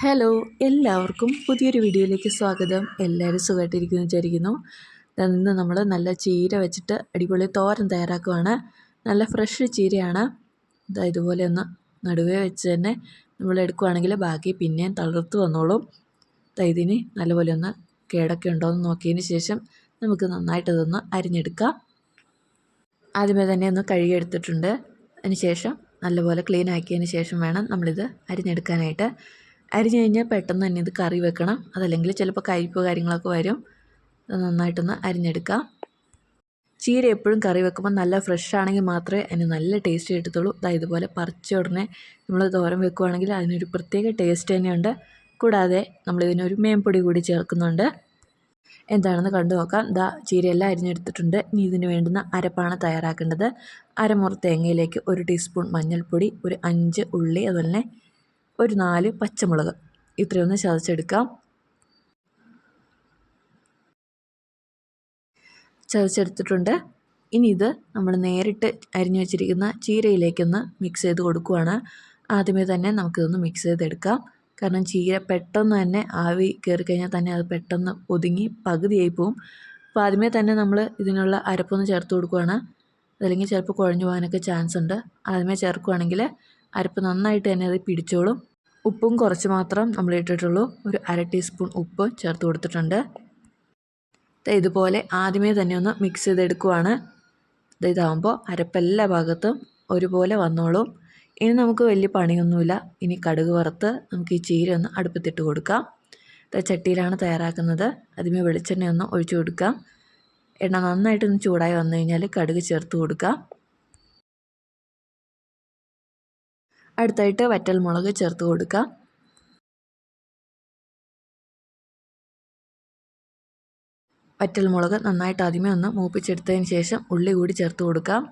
Hello എല്ലാവർക്കും പുതിയൊരു വീഡിയോയിലേക്ക് സ്വാഗതം. എല്ലാവരും സുഖമായിട്ടിരിക്കുന്നു വിചാരിക്കുന്നു. ഇന്ന് നമ്മൾ നല്ല ചീര വെച്ചിട്ട് അടിപൊളി തോരൻ തയ്യാറാക്കുവാണ്. നല്ല ഫ്രഷ് ചീരയാണ്. ഇതാ ഇതുപോലെ ഒന്ന് നടുവേ വെച്ച് തന്നെ നമ്മൾ എടുക്കുവാണെങ്കിൽ ബാക്കി പിന്നെയും തളർത്ത് വന്നോളും. ഇതിന് നല്ലപോലെ ഒന്ന് കേടൊക്കെ ഉണ്ടോ എന്ന് നോക്കിയതിന് ശേഷം നമുക്ക് നന്നായിട്ടതൊന്ന് അരിഞ്ഞെടുക്കാം. ആദ്യമേ തന്നെ ഒന്ന് കഴുകിയെടുത്തിട്ടുണ്ട് അതിന് ശേഷം നല്ലപോലെ ക്ലീൻ ആക്കിയതിന് ശേഷം വേണം നമ്മളിത് അരിഞ്ഞെടുക്കാനായിട്ട്. അരിഞ്ഞ് കഴിഞ്ഞാൽ പെട്ടെന്ന് തന്നെ ഇത് കറി വെക്കണം. അതല്ലെങ്കിൽ ചിലപ്പോൾ കരിപ്പ് കാര്യങ്ങളൊക്കെ വരും. നന്നായിട്ടൊന്ന് അരിഞ്ഞെടുക്കാം. ചീര എപ്പോഴും കറി വെക്കുമ്പോൾ നല്ല ഫ്രഷ് ആണെങ്കിൽ മാത്രമേ അതിന് നല്ല ടേസ്റ്റ് കിട്ടത്തുള്ളൂ. അതായത് ഇതുപോലെ പറിച്ച ഉടനെ നമ്മൾ തോരൻ വെക്കുകയാണെങ്കിൽ അതിനൊരു പ്രത്യേക ടേസ്റ്റ് തന്നെയുണ്ട്. കൂടാതെ നമ്മളിതിനൊരു മേമ്പൊടി കൂടി ചേർക്കുന്നുണ്ട്. എന്താണെന്ന് കണ്ടു നോക്കാം. ദാ ചീരയെല്ലാം അരിഞ്ഞെടുത്തിട്ടുണ്ട്. ഇനി ഇതിന് വേണ്ടുന്ന അരപ്പാണ് തയ്യാറാക്കേണ്ടത്. അരമുറി തേങ്ങയിലേക്ക് ഒരു ടീസ്പൂൺ മഞ്ഞൾപ്പൊടി ഒരു അഞ്ച് ഉള്ളി അതുപോലെ തന്നെ ഒരു നാല് പച്ചമുളക്. ഇത്രയൊന്ന് ചതച്ചെടുക്കാം. ചതച്ചെടുത്തിട്ടുണ്ട്. ഇനി ഇത് നമ്മൾ നേരിട്ട് അരിഞ്ഞു വെച്ചിരിക്കുന്ന ചീരയിലേക്കൊന്ന് മിക്സ് ചെയ്ത് കൊടുക്കുവാണ്. ആദ്യമേ തന്നെ നമുക്കിതൊന്ന് മിക്സ് ചെയ്തെടുക്കാം. കാരണം ചീര പെട്ടെന്ന് തന്നെ ആവി കയറി കഴിഞ്ഞാൽ തന്നെ അത് പെട്ടെന്ന് ഒതുങ്ങി പകുതിയായി പോവും. അപ്പോൾ ആദ്യമേ തന്നെ നമ്മൾ ഇതിനുള്ള അരപ്പൊന്ന് ചേർത്ത് കൊടുക്കുവാണ്. അതല്ലെങ്കിൽ ചിലപ്പോൾ കുഴഞ്ഞു പോകാനൊക്കെ ചാൻസ് ഉണ്ട്. ആദ്യമേ ചേർക്കുവാണെങ്കിൽ അരപ്പ് നന്നായിട്ട് തന്നെ അത് പിടിച്ചോളും. ഉപ്പും കുറച്ച് മാത്രം നമ്മൾ ഇട്ടിട്ടുള്ളൂ. ഒരു അര ടീസ്പൂൺ ഉപ്പ് ചേർത്ത് കൊടുത്തിട്ടുണ്ട്. ഇതുപോലെ ആദ്യമേ തന്നെ ഒന്ന് മിക്സ് ചെയ്തെടുക്കുവാണ്. ഇതാകുമ്പോൾ അരപ്പെല്ലാ ഭാഗത്തും ഒരുപോലെ വന്നോളും. ഇനി നമുക്ക് വലിയ പണിയൊന്നുമില്ല. ഇനി കടുക് വറുത്ത് നമുക്ക് ഈ ചീര ഒന്ന് അടുപ്പത്തിട്ട് കൊടുക്കാം. ചട്ടിയിലാണ് തയ്യാറാക്കുന്നത്. ആദ്യമേ വെളിച്ചെണ്ണ ഒന്ന് ഒഴിച്ചു കൊടുക്കാം. എണ്ണ നന്നായിട്ടൊന്ന് ചൂടായി വന്നു കഴിഞ്ഞാൽ കടുക് ചേർത്ത് കൊടുക്കാം. അടുത്തായിട്ട് വറ്റൽ മുളക് ചേർത്ത് കൊടുക്കുക വറ്റൽ മുളക് നന്നായിട്ട് ആദ്യമേ ഒന്ന് മൂപ്പിച്ചെടുത്തതിന് ശേഷം ഉള്ളി കൂടി ചേർത്ത് കൊടുക്കാം.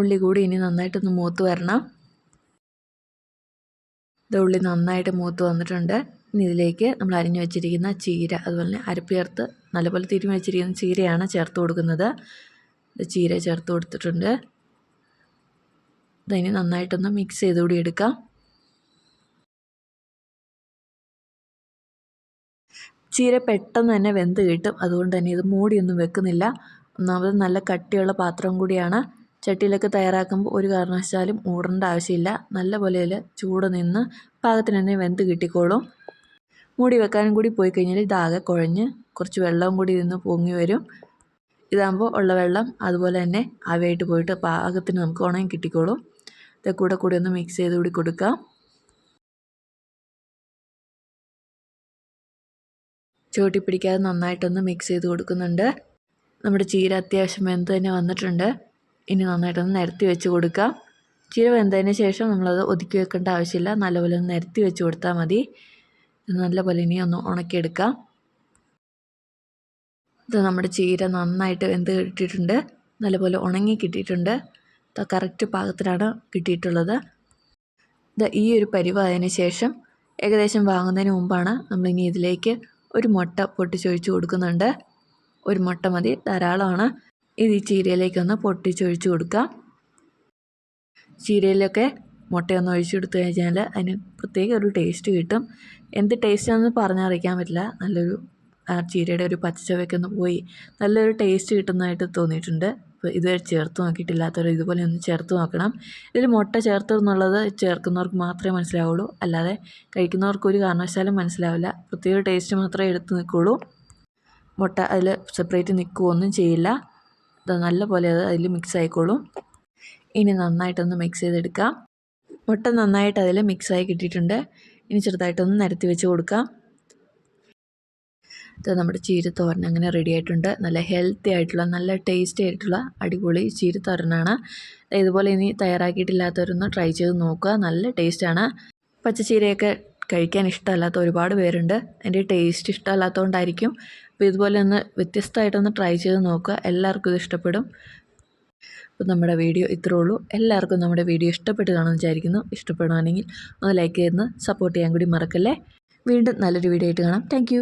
ഉള്ളി കൂടി ഇനി നന്നായിട്ടൊന്ന് മൂത്ത് വരണം. ഇത് ഉള്ളി നന്നായിട്ട് മൂത്ത് വന്നിട്ടുണ്ട്. ഇനി ഇതിലേക്ക് നമ്മൾ അരിഞ്ഞു വെച്ചിരിക്കുന്ന ചീര അതുപോലെ തന്നെ അരപ്പ് ചേർത്ത് നല്ലപോലെ തിരുമ്മി വെച്ചിരിക്കുന്ന ചീരയാണ് ചേർത്ത് കൊടുക്കുന്നത്. ചീര ചേർത്ത് കൊടുത്തിട്ടുണ്ട്. ഇതിന് നന്നായിട്ടൊന്ന് മിക്സ് ചെയ്ത് കൂടി എടുക്കാം. ചീര പെട്ടെന്ന് തന്നെ വെന്ത് കിട്ടും. അതുകൊണ്ട് തന്നെ ഇത് മൂടിയൊന്നും വെക്കുന്നില്ല. ഒന്നാമത് നല്ല കട്ടിയുള്ള പാത്രം കൂടിയാണ്. ചട്ടിയിലൊക്കെ തയ്യാറാക്കുമ്പോൾ ഒരു കാരണവശാലും മൂടേണ്ട ആവശ്യമില്ല. നല്ല പോലെ ചൂട് നിന്ന് പാകത്തിന് തന്നെ വെന്ത് കിട്ടിക്കോളും. മൂടി വെക്കാനും കൂടി പോയി കഴിഞ്ഞാൽ ഇതാകെ കുഴഞ്ഞ് കുറച്ച് വെള്ളവും കൂടി നിന്ന് പൊങ്ങി വരും. ഇതാകുമ്പോൾ ഉള്ള വെള്ളം അതുപോലെ തന്നെ ആവിയായിട്ട് പോയിട്ട് പാകത്തിന് നമുക്ക് ഉണങ്ങി കിട്ടിക്കോളും. ഇത് കൂടെ കൂടി ഒന്ന് മിക്സ് ചെയ്ത് കൂടി കൊടുക്കുക ചുവട്ടി പിടിക്കാതെ നന്നായിട്ടൊന്ന് മിക്സ് ചെയ്ത് കൊടുക്കുന്നുണ്ട്. നമ്മുടെ ചീര അത്യാവശ്യം വെന്ത് തന്നെ വന്നിട്ടുണ്ട്. ഇനി നന്നായിട്ടൊന്ന് നിരത്തി വെച്ച് കൊടുക്കാം. ചീര വെന്തതിന് ശേഷം നമ്മളത് ഒതുക്കി വെക്കേണ്ട ആവശ്യമില്ല. നല്ലപോലെ ഒന്ന് നിരത്തി വെച്ച് കൊടുത്താൽ മതി. നല്ലപോലെ ഇനി ഒന്ന് ഉണക്കിയെടുക്കാം. ഇത് നമ്മുടെ ചീര നന്നായിട്ട് വെന്ത് കിട്ടിയിട്ടുണ്ട്. നല്ലപോലെ ഉണങ്ങി കിട്ടിയിട്ടുണ്ട്. കറക്റ്റ് പാകത്തിലാണ് കിട്ടിയിട്ടുള്ളത്. ഈ ഒരു പരിവായതിന് ശേഷം ഏകദേശം വാങ്ങുന്നതിന് മുമ്പാണ് നമ്മളിനി ഇതിലേക്ക് ഒരു മുട്ട പൊട്ടിച്ചൊഴിച്ച് കൊടുക്കുന്നുണ്ട്. ഒരു മുട്ട മതി ധാരാളമാണ്. ഇത് ഈ ചീരയിലേക്കൊന്ന് പൊട്ടിച്ചൊഴിച്ച് കൊടുക്കാം. ചീരയിലൊക്കെ മുട്ടയൊന്ന് ഒഴിച്ചു കൊടുത്തു കഴിഞ്ഞാൽ അതിന് പ്രത്യേക ഒരു ടേസ്റ്റ് കിട്ടും. എന്ത് ടേസ്റ്റാണെന്ന് പറഞ്ഞറിയിക്കാൻ പറ്റില്ല. നല്ലൊരു ആ ചീരയുടെ ഒരു പച്ചച്ചവയ്ക്കൊന്ന് പോയി നല്ലൊരു ടേസ്റ്റ് കിട്ടുന്നതായിട്ട് തോന്നിയിട്ടുണ്ട്. ഇതുവരെ ചേർത്ത് നോക്കിയിട്ടില്ലാത്തവർ ഇതുപോലെ ഒന്ന് ചേർത്ത് നോക്കണം. ഇതിൽ മുട്ട ചേർത്ത് എന്നുള്ളത് ചേർക്കുന്നവർക്ക് മാത്രമേ മനസ്സിലാവുള്ളൂ. അല്ലാതെ കഴിക്കുന്നവർക്ക് ഒരു കാരണവശാലും മനസ്സിലാവില്ല. പ്രത്യേക ടേസ്റ്റ് മാത്രമേ എടുത്ത് നിൽക്കുള്ളൂ. മുട്ട അതിൽ സെപ്പറേറ്റ് നിൽക്കുകയൊന്നും ചെയ്യില്ല. അത് നല്ല പോലെ അത് അതിൽ മിക്സ് ആയിക്കോളും. ഇനി നന്നായിട്ടൊന്ന് മിക്സ് ചെയ്തെടുക്കാം. മുട്ട നന്നായിട്ട് അതിൽ മിക്സായി കിട്ടിയിട്ടുണ്ട്. ഇനി ചെറുതായിട്ടൊന്ന് നിരത്തി വെച്ച് കൊടുക്കാം. ഇത് നമ്മുടെ ചീരത്തോരൻ അങ്ങനെ റെഡി ആയിട്ടുണ്ട്. നല്ല ഹെൽത്തി ആയിട്ടുള്ള നല്ല ടേസ്റ്റി ആയിട്ടുള്ള അടിപൊളി ചീരത്തോരനാണ്. ഇതുപോലെ ഇനി തയ്യാറാക്കിയിട്ടില്ലാത്തവരൊന്ന് ട്രൈ ചെയ്ത് നോക്കുക. നല്ല ടേസ്റ്റാണ് പച്ചച്ചീരയൊക്കെ കഴിക്കാൻ ഇഷ്ടമല്ലാത്ത ഒരുപാട് പേരുണ്ട്. അതിന്റെ ടേസ്റ്റ് ഇഷ്ടമല്ലാത്തതുകൊണ്ടായിരിക്കും. അപ്പോൾ ഇതുപോലെ ഒന്ന് വ്യത്യസ്തമായിട്ടൊന്ന് ട്രൈ ചെയ്ത് നോക്കുക. എല്ലാവർക്കും ഇത് ഇഷ്ടപ്പെടും. അപ്പോൾ നമ്മുടെ വീഡിയോ ഇത്രേ ഉള്ളൂ. എല്ലാവർക്കും നമ്മുടെ വീഡിയോ ഇഷ്ടപ്പെട്ട് കാണുമെന്ന് വിചാരിക്കുന്നു. ഇഷ്ടപ്പെടുകയാണെങ്കിൽ ഒന്ന് ലൈക്ക് ചെയ്ത് സപ്പോർട്ട് ചെയ്യാൻ കൂടി മറക്കല്ലേ. വീണ്ടും നല്ലൊരു വീഡിയോ ആയിട്ട് കാണാം. താങ്ക്